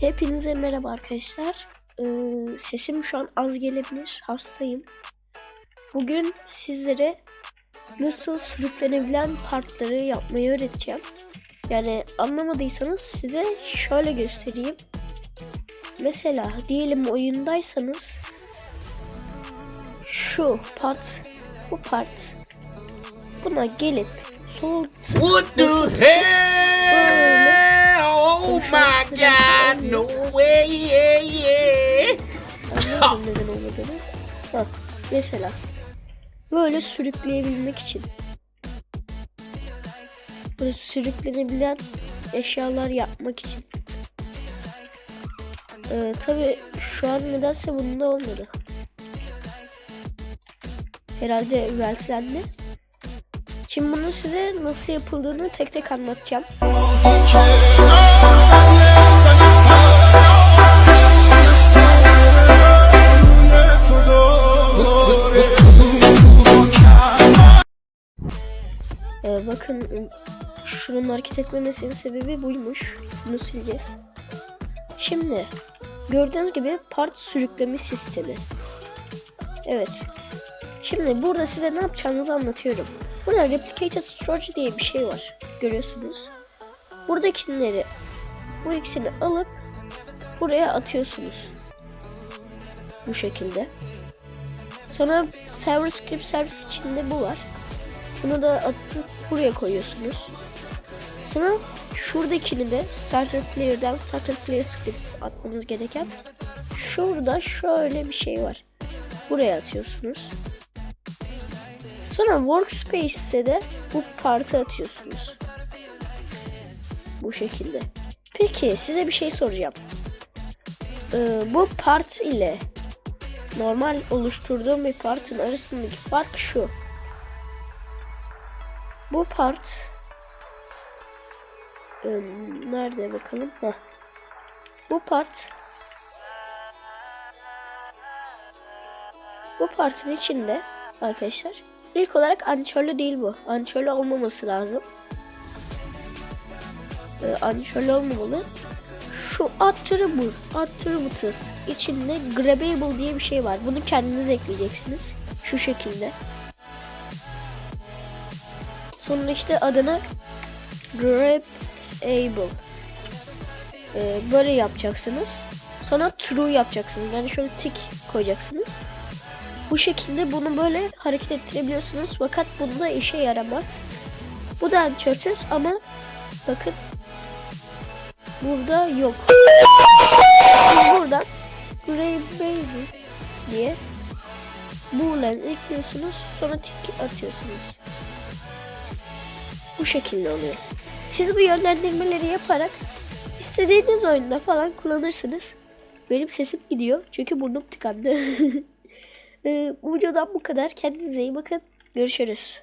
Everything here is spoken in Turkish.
Hepinize merhaba arkadaşlar. Ee, sesim şu an az gelebilir. Hastayım. Bugün sizlere nasıl sürüklenebilen partları yapmayı öğreteceğim. Yani anlamadıysanız size şöyle göstereyim. Mesela diyelim oyundaysanız şu part bu part buna gelip sol What the hell? Oh my god, no way, yeah, yeah. Anlamadım neden olmadığını. Hah, mesela böyle sürükleyebilmek için böyle sürüklenebilen eşyalar yapmak için. Ee, Tabi şu an nedense bunda olmadı. Herhalde weltlendi. Şimdi bunu size nasıl yapıldığını tek tek anlatacağım. Bakın şunun hareket etmemesinin sebebi buymuş. Bunu sileceğiz. Şimdi gördüğünüz gibi part sürükleme sistemi. Evet. Şimdi burada size ne yapacağınızı anlatıyorum. Burada replicated storage diye bir şey var. Görüyorsunuz. Buradakileri bu ikisini alıp buraya atıyorsunuz. Bu şekilde. Sonra server script servis içinde bu var. Bunu da atıp buraya koyuyorsunuz. Sonra şuradakini de starter player'dan starter player script atmanız gereken şurada şöyle bir şey var. Buraya atıyorsunuz. Sonra workspace'e de bu partı atıyorsunuz. Bu şekilde. Peki size bir şey soracağım. Ee, bu part ile normal oluşturduğum bir partın arasındaki fark şu. Bu part Ee, nerede bakalım? Heh. Bu part bu partın içinde arkadaşlar ilk olarak ançörlü değil bu. Ançörlü olmaması lazım. Ee, ançörlü olmamalı. Şu attribute, attributes içinde grabbable diye bir şey var. Bunu kendiniz ekleyeceksiniz. Şu şekilde. Sonra işte adını grabable ee, böyle yapacaksınız. Sonra true yapacaksınız. Yani şöyle tik koyacaksınız. Bu şekilde bunu böyle hareket ettirebiliyorsunuz. Fakat bunda işe yaramaz. Bu da ançörsüz ama bakın burada yok. Siz buradan Gray Baby diye boolean ekliyorsunuz. Sonra tik atıyorsunuz. Bu şekilde oluyor. Siz bu yönlendirmeleri yaparak istediğiniz oyunda falan kullanırsınız. Benim sesim gidiyor çünkü burnum tıkandı. Ee, bu videodan bu kadar. Kendinize iyi bakın. Görüşürüz.